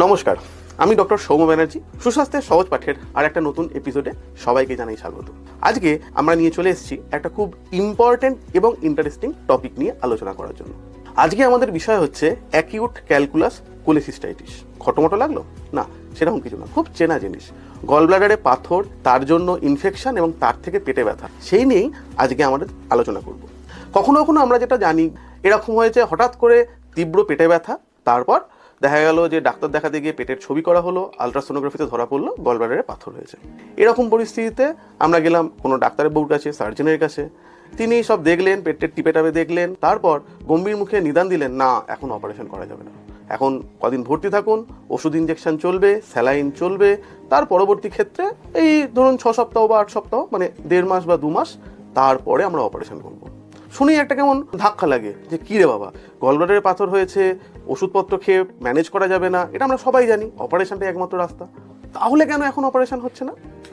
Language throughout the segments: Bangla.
নমস্কার, আমি ডক্টর সৌম্য ব্যানার্জি সুস্বাস্থ্যের সহজ পাঠের আর একটা নতুন এপিসোডে সবাইকে জানাই স্বাগত। আজকে আমরা নিয়ে চলে এসেছি একটা খুব ইম্পর্ট্যান্ট এবং ইন্টারেস্টিং টপিক নিয়ে আলোচনা করার জন্য। আজকে আমাদের বিষয় হচ্ছে অ্যাকিউট ক্যালকুলাস কোলেসিস্টাইটিস খটোমটো লাগল? না, সেরকম কিছু না, খুব চেনা জিনিস। গলব্লাডারে পাথর, তার জন্য ইনফেকশন এবং তার থেকে পেটে ব্যথা, সেই নিয়েই আজকে আমাদের আলোচনা করব। কখনো কখনো আমরা যেটা জানি, এরকম হয়েছে হঠাৎ করে তীব্র পেটে ব্যথা, তারপর দেখা গেল যে ডাক্তার দেখাতে গিয়ে পেটের ছবি করা হলো, আলট্রাসোনোগ্রাফিতে ধরা পড়ল গলব্লাডারে পাথর হয়েছে। এরকম পরিস্থিতিতে আমরা গেলাম কোনো ডাক্তারের বউর কাছে, সার্জনের কাছে। তিনি সব দেখলেন পেটের টিপে টাপে দেখলেন। তারপর গম্ভীর মুখে নিদান দিলেন, না, এখন অপারেশন করা যাবে না। এখন কদিন ভর্তি থাকুন, ওষুধ ইঞ্জেকশন চলবে, স্যালাইন চলবে। তার পরবর্তী ক্ষেত্রে এই ধরুন ছ সপ্তাহ বা আট সপ্তাহ মানে দেড় মাস বা দু মাস, তারপরে আমরা অপারেশন করব। শুনেই একটা কেমন ধাক্কা লাগে যে, কী রে বাবা, গলব্লাডারে পাথর হয়েছে, ওষুধপত্র খেয়ে ম্যানেজ করা যাবে না? এটা আমরা সবাই জানি, অপারেশনটাই একমাত্র রাস্তা। তাহলে কেন এখন অপারেশন হচ্ছে না?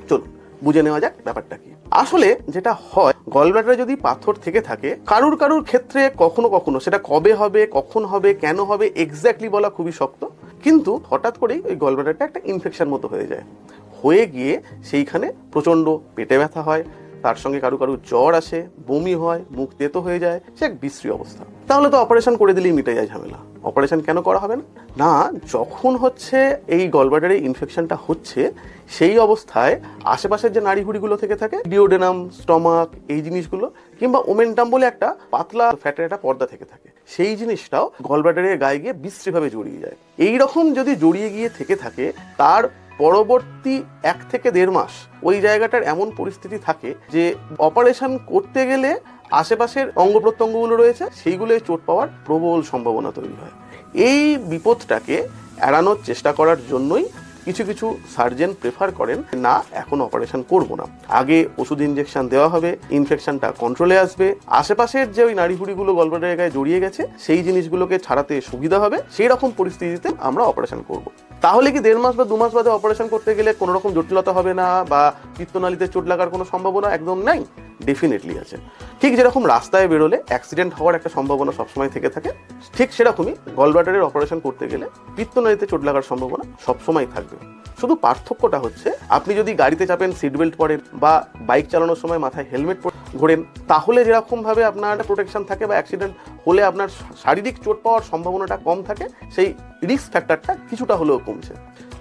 চলুন, বুঝে নেওয়া যাক ব্যাপারটা কি। আসলে যেটা হয়, গলব্লাডারে যদি পাথর থেকে থাকে, কারুর কারুর ক্ষেত্রে কখনো কখনো, সেটা কবে হবে, কখন হবে, কেন হবে এক্স্যাক্টলি বলা খুবই শক্ত। কিন্তু হঠাৎ করেই ওই গলব্লাডারটা একটা ইনফেকশন মতো হয়ে যায়। হয়ে গিয়ে সেইখানে প্রচণ্ড পেটে ব্যথা হয় তার সঙ্গে কারু কারু জ্বর আসে, বমি হয়, মুখ তেতো হয়ে যায়, সে এক বিশ্রী অবস্থা। তাহলে তো অপারেশন করে দিলেই মিটে যায় ঝামেলা। অপারেশন কেন করা হবে না? না, যখন হচ্ছে এই গলব্লাডারে ইনফেকশনটা হচ্ছে, সেই অবস্থায় আশেপাশের যে নাড়িভুড়িগুলো থেকে থাকে ডিওডেনাম স্টমাক এই জিনিসগুলো, কিংবা ওমেন্টাম বলে একটা পাতলা ফ্যাটের একটা পর্দা থেকে থাকে, সেই জিনিসটাও গলব্লাডারের গায়ে গিয়ে বিশ্রীভাবে জড়িয়ে যায়। এই রকম যদি জড়িয়ে গিয়ে থেকে থাকে, তার পরবর্তী এক থেকে দেড় মাস ওই জায়গাটার এমন পরিস্থিতি থাকে যে অপারেশন করতে গেলে আশেপাশের অঙ্গ প্রত্যঙ্গগুলো রয়েছে সেইগুলোয় চোট পাওয়ার প্রবল সম্ভাবনা তৈরি হয়। এই বিপদটাকে এড়ানোর চেষ্টা করার জন্যই কিছু কিছু সার্জেন প্রেফার করেন না, এখন অপারেশন করব না। আগে ওষুধ ইঞ্জেকশন দেওয়া হবে, ইনফেকশনটা কন্ট্রোলে আসবে। আশেপাশের যে ওই নাড়িভুড়িগুলো গল্পের জায়গায় জড়িয়ে গেছে, সেই জিনিসগুলোকে ছাড়াতে সুবিধা হবে। সেই রকম পরিস্থিতিতে আমরা অপারেশন করব। তাহলে কি দেড় মাস বা দু মাস বাদে অপারেশন করতে গেলে কোনো রকম জটিলতা হবে না বা পিত্তনালীতে চোট লাগার কোনো সম্ভাবনা একদম নাই? ডেফিনেটলি আছে। ঠিক যেরকম রাস্তায় বেরোলে অ্যাক্সিডেন্ট হওয়ার একটা সম্ভাবনা সবসময় থেকে থাকে, ঠিক সেরকমই গলব্লাডারের অপারেশন করতে গেলে পিত্তনালীতে চোট লাগার সম্ভাবনা সবসময় থাকবে। শুধু পার্থক্যটা হচ্ছে, আপনি যদি গাড়িতে চাপেন সিট বেল্ট পরেন বা বাইক চালানোর সময় মাথায় হেলমেট ঘোরেন, তাহলে যেরকমভাবে আপনার প্রোটেকশন থাকে বা অ্যাক্সিডেন্ট হলে আপনার শারীরিক চোট পাওয়ার সম্ভাবনাটা কম থাকে, সেই রিস্ক ফ্যাক্টরটা কিছুটা হলেও কমছে।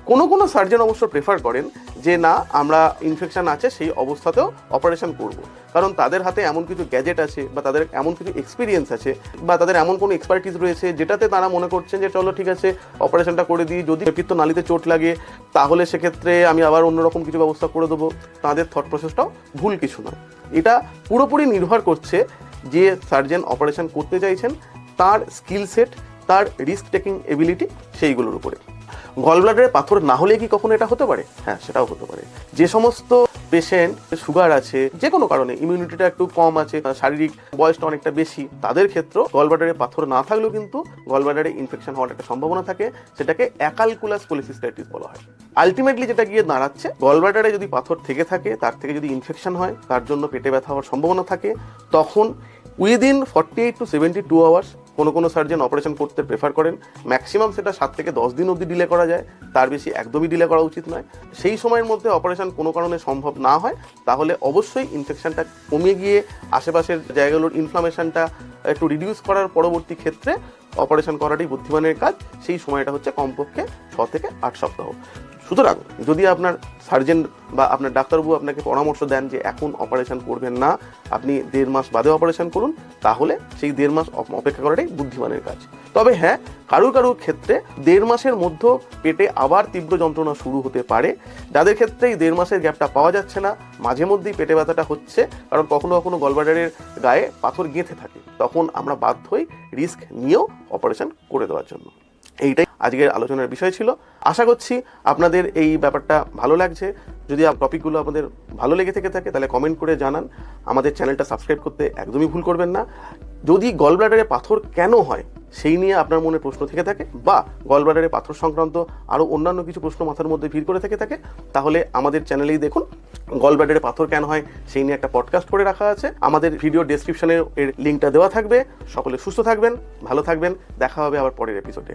কোনো কোনো সার্জন অবশ্য প্রেফার করেন যে, না, আমরা ইনফেকশান আছে, সেই অবস্থাতেও অপারেশন করব। কারণ তাদের হাতে এমন কিছু গ্যাজেট আছে বা তাদের এমন কিছু এক্সপিরিয়েন্স আছে বা তাদের এমন কোনো এক্সপার্টিস রয়েছে যেটাতে তারা মনে করছেন যে, চলো, ঠিক আছে অপারেশনটা করে দিই। যদি পিত্ত নালিতে চোট লাগে, তাহলে সেক্ষেত্রে আমি আবার অন্যরকম কিছু ব্যবস্থা করে দেবো। তাদের থট প্রসেসটাও ভুল কিছু নয়। এটা পুরোপুরি নির্ভর করছে যে সার্জন অপারেশন করতে চাইছেন, তার স্কিল সেট তার রিস্ক টেকিং এবিলিটি সেইগুলোর উপরে। গলব্লাডারে পাথর না হলে কি কখনো এটা হতে পারে? হ্যাঁ সেটাও হতে পারে। যে সমস্ত পেশেন্ট সুগার আছে, যে কোনো কারণে ইমিউনিটিটা একটু কম আছে শারীরিক বয়সটা অনেকটা বেশি, তাদের ক্ষেত্রে গলব্লাডারে পাথর না থাকলেও কিন্তু গলব্লাডারে ইনফেকশন হওয়ার একটা সম্ভাবনা থাকে, সেটাকে অ্যাকালকুলাস কোলিসিস্টাইটিস বলা হয়। আলটিমেটলি যেটা গিয়ে দাঁড়াচ্ছে গলব্লাডারে যদি পাথর থেকে থাকে, তার থেকে যদি ইনফেকশন হয়, তার জন্য পেটে ব্যথা হওয়ার সম্ভাবনা থাকে, তখন within forty eight to seventy two hours কোনো কোনো সার্জন অপারেশন করতে প্রেফার করেন। ম্যাক্সিমাম সেটা সাত থেকে দশ দিন অবধি ডিলে করা যায়। তার বেশি একদমই ডিলে করা উচিত নয়। সেই সময়ের মধ্যে অপারেশন কোনো কারণে সম্ভব না হয়, তাহলে অবশ্যই ইনফেকশনটা কমে গিয়ে আশেপাশের জায়গাগুলোর ইনফ্লামেশনটা একটু রিডিউস করার পরবর্তী ক্ষেত্রে অপারেশন করাটাই বুদ্ধিমানের কাজ। সেই সময়টা হচ্ছে কমপক্ষে ছ থেকে আট সপ্তাহ। সুতরাং যদি আপনার সার্জেন বা আপনার ডাক্তারবাবু আপনাকে পরামর্শ দেন যে এখন অপারেশন করবেন না, আপনি দেড় মাস বাদে অপারেশন করুন, তাহলে সেই দেড় মাস অপেক্ষা করাটাই বুদ্ধিমানের কাজ। তবে হ্যাঁ কারুর কারুর ক্ষেত্রে দেড় মাসের মধ্যে পেটে আবার তীব্র যন্ত্রণা শুরু হতে পারে। যাদের ক্ষেত্রে এই দেড় মাসের গ্যাপটা পাওয়া যাচ্ছে না, মাঝে মধ্যেই পেটে ব্যথাটা হচ্ছে, কারণ কখনো কখনো গলবাডারের গায়ে পাথর গেঁথে থাকে। তখন আমরা বাধ্য হই রিস্ক নিয়েও অপারেশন করে দেওয়ার জন্য। এইটাই আজকের আলোচনার বিষয় ছিল। আশা করছি আপনাদের এই ব্যাপারটা ভালো লাগছে। যদি টপিকগুলো আপনাদের ভালো লেগে থেকে থাকে, তাহলে কমেন্ট করে জানান। আমাদের চ্যানেলটা সাবস্ক্রাইব করতে একদমই ভুল করবেন না। যদি গলব্লাডারে পাথর কেন হয়, সেই নিয়ে আপনার মনে প্রশ্ন থেকে থাকে বা গলব্লাডারে পাথর সংক্রান্ত আরও অন্যান্য কিছু প্রশ্ন মাথার মধ্যে ভিড় করে থেকে থাকে, তাহলে আমাদের চ্যানেলেই দেখুন। গলব্লাডারে পাথর কেন হয়, সেই নিয়ে একটা পডকাস্ট করে রাখা আছে। আমাদের ভিডিও ডেসক্রিপশনে এর লিঙ্কটা দেওয়া থাকবে। সকলে সুস্থ থাকবেন, ভালো থাকবেন। দেখা হবে আবার পরের এপিসোডে